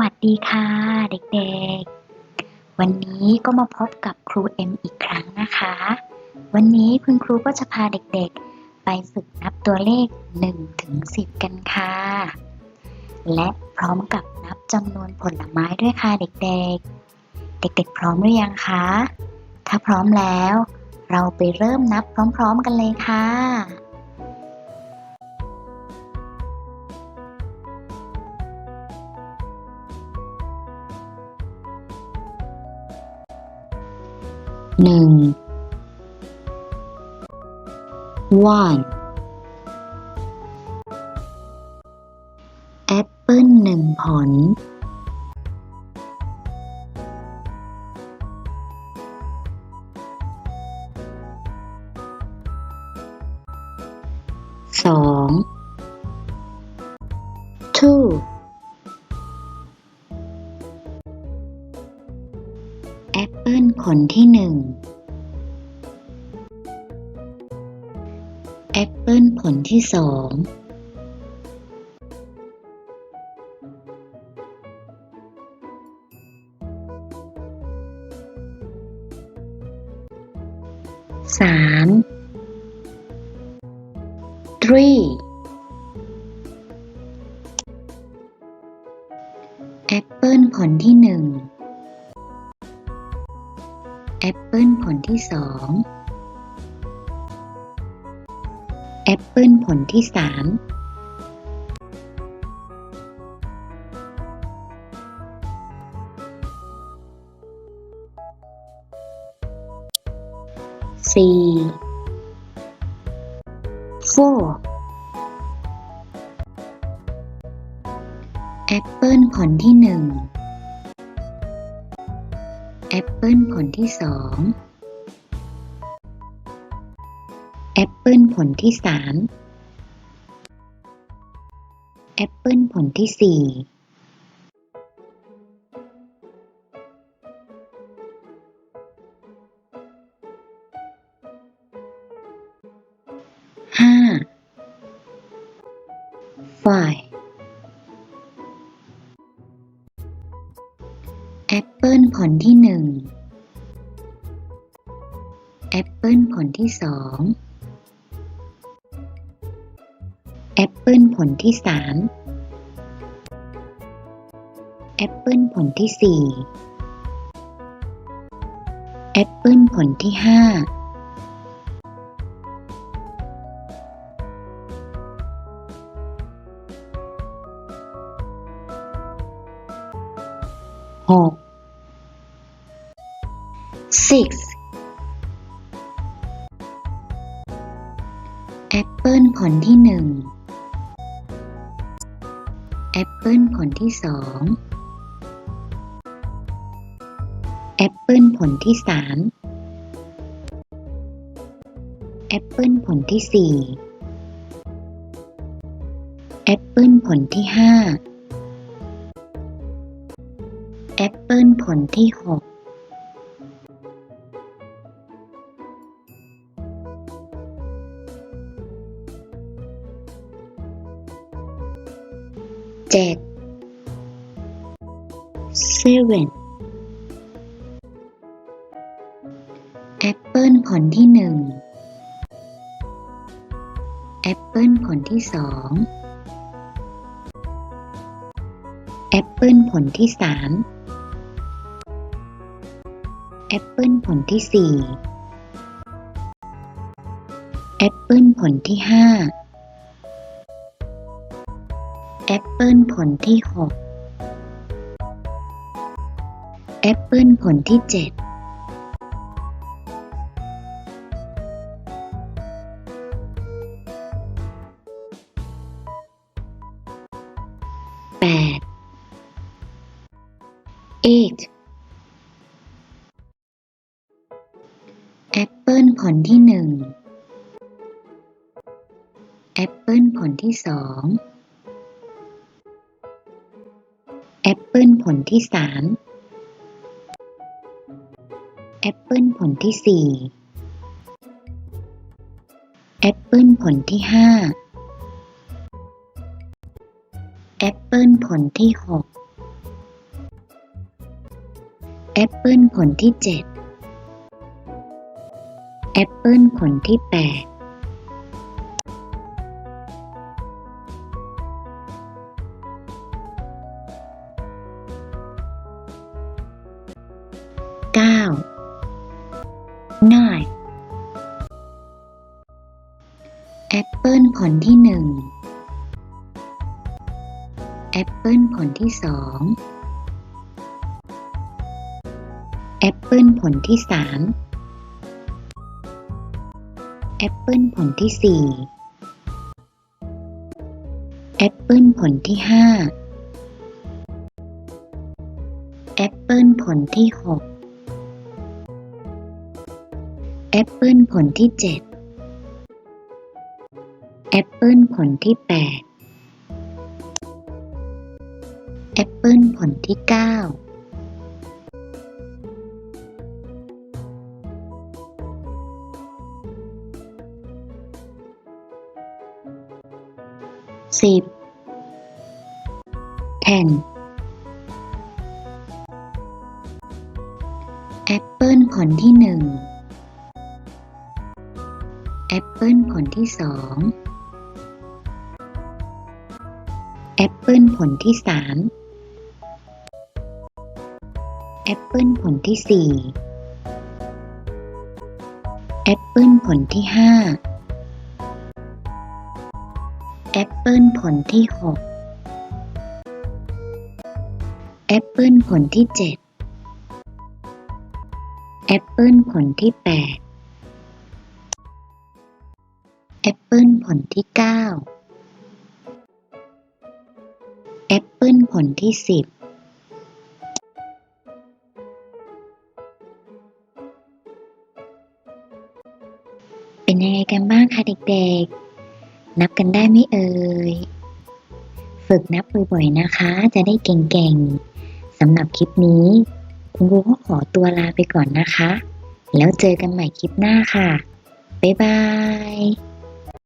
วัสดีค่ะเด็กๆ วันนี้ก็มาพบกับครูเอ็มอีกครั้งนะคะ วันนี้คุณครูก็จะพาเด็กๆ ไปฝึกนับตัวเลข1ถึง10 กันค่ะ และพร้อมกับนับจำนวนผลไม้ด้วยค่ะเด็กๆ เด็กๆ พร้อมหรือยังคะ ถ้าพร้อมแล้ว เราไปเริ่มนับพร้อมๆกันเลยค่ะ หนึ่ง one แอปเปิ้ลหนึ่งผล สอง two แอปเปิ้ลผลที่หนึ่งแอปเปิ้ลผลที่สองสาม three แอปเปิ้ลผลที่หนึ่ง แอปเปิ้ลผลที่สองแอปเปิ้ลผลที่สามสี่ four แอปเปิ้ลผลที่หนึ่ง แอปเปิ้ลผลที่สองแอปเปิ้ลผลที่สามแอปเปิ้ลผลที่สี่ห้า five แอปเปิ้ลผลที่หนึ่ง ลผลที่สองแอปเปิลผลที่สามแอปเปิลผลที่สี่แอปเปิลผลที่ห้าหก six แอปเปิ้ลผลที่หนึ่งแอปเปิ้ลผลที่สองแอปเปิ้ลผลที่สามแอปเปิ้ลผลที่สี่แอปเปิ้ลผลที่ห้าแอปเปิ้ลผลที่หก เจ็ด seven แอปเปิลผลที่หนึ่งแอปเปิลผลที่สองแอปเปิลผลที่สามแอปเปิลผลที่สี่แอปเปิลผลที่ห้า แอปเปิ้ลผลที่หกแอปเปิ้ลผลที่เจ็ดแปด eight แอปเปิ้ลผลที่หนึ่ง แอปเปิ้ลผลที่สอง ปเปิ้ลผลที่สามแอปเปิ้ลผลที่สี่แอปเปิ้ลผลที่ห้าแอปเปิ้ลผลที่หกแอปเปิลผลที่เจ็ดแอปเปิลผลที่แปด เก้า nine แอปเปิลผลที่หนึ่งแอปเปิลผลที่สองแอปเปิลผลที่สามแอปเปิลผลที่สี่แอปเปิลผลที่ห้าแอปเปิลผลที่หก ปเปิลผลที่เจ็ดแอปเปิลผลที่แปดแอปเปิลผลที่เก้าสิบ ten แอปเปิลผลที่หนึ่ง ปเปิลผลที่สองแอปเปิลผลที่สามแอปเปิลผลที่สี่แอปเปิลผลที่ห้าแอปเปิลผลที่หกแอปเปิลผลที่เจ็ดแอปเปิลผลที่แปด แอปเปิลผลที่เก้าแอปเปิลผลที่สิบเป็นยังไงกันบ้างคะเด็กๆ นับกันได้ไหมเอ่ย ฝึกนับบ่อยๆนะคะ จะได้เก่งๆ สำหรับคลิปนี้ คุณครูก็ขอตัวลาไปก่อนนะคะ แล้วเจอกันใหม่คลิปหน้าค่ะ บ๊ายบาย